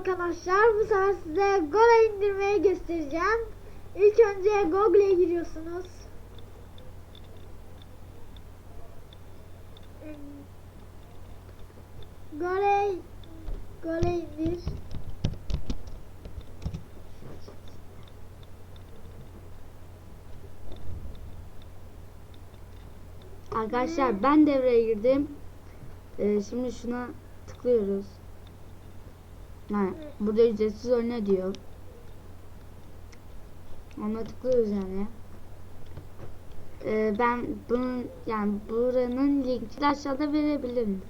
arkadaşlar. Bu sefer size Google'a indirmeyi göstereceğim. İlk önce Google'e giriyorsunuz. Gole Gole indir. Arkadaşlar ben devreye girdim. Ee, şimdi şuna tıklıyoruz. Ha, burada ücretsiz oyna diyor. Ona tıklıyoruz yani. Ee, ben bunun yani buranın linkini aşağıda verebilirim.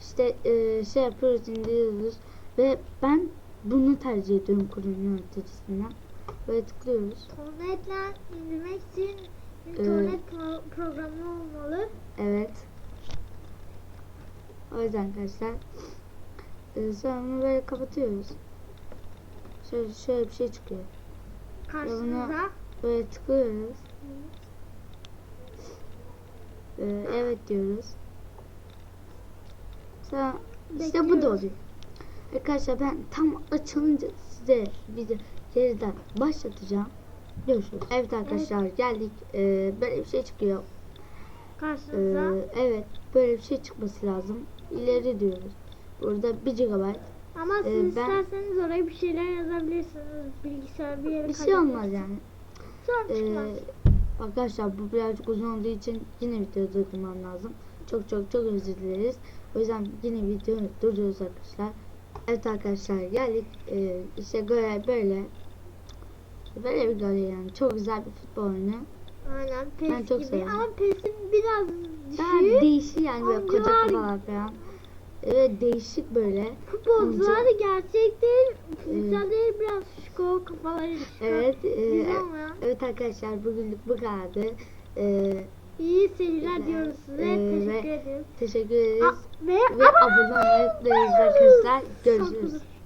İşte e, şey yapıyoruz indiriyoruz ve ben bunu tercih ediyorum kurulum yöneticisinden. Böyle tıklıyoruz. Torrent'le indirmek için internet pro- programı olmalı. Evet. O yüzden arkadaşlar e, sonra bunu böyle kapatıyoruz. Şöyle, şöyle bir şey çıkıyor. Karşınıza Böyle tıklıyoruz. E, evet diyoruz. Sonra işte bu da oluyor. Arkadaşlar ben tam açılınca size video geriden başlatacağım. Görüşürüz. Evet arkadaşlar geldik. E, böyle bir şey çıkıyor. karşınıza Ee, evet böyle bir şey çıkması lazım. İleri diyoruz. Burada 1 GB. ama siz e, ben- isterseniz oraya bir şeyler yazabilirsiniz. Bilgisayar bir yere Bir şey olmaz yani. Sorun Ee, çıkmaz. arkadaşlar bu birazcık uzun olduğu için yine video durdurmam lazım. Çok çok çok özür dileriz. O yüzden yine video durduruyoruz arkadaşlar. Evet arkadaşlar geldik. Ee, işte böyle böyle. Böyle bir gol yani. Çok güzel bir futbol oyunu. Aynen ben PES çok gibi severim. ama PES'in biraz Daha düşük. değişik yani böyle koca kafalar falan. Evet değişik böyle. Futbolcular da gerçek değil. Değil biraz şişko kafaları şişko. Evet, e, Güzel evet arkadaşlar bugünlük bu kadardı. Ee, İyi seyirler Güzel. diyoruz size. Ee, Teşekkür ve- teşekkür ederiz. Aa, ve Ve abone olmayı unutmayın arkadaşlar. Görüşürüz.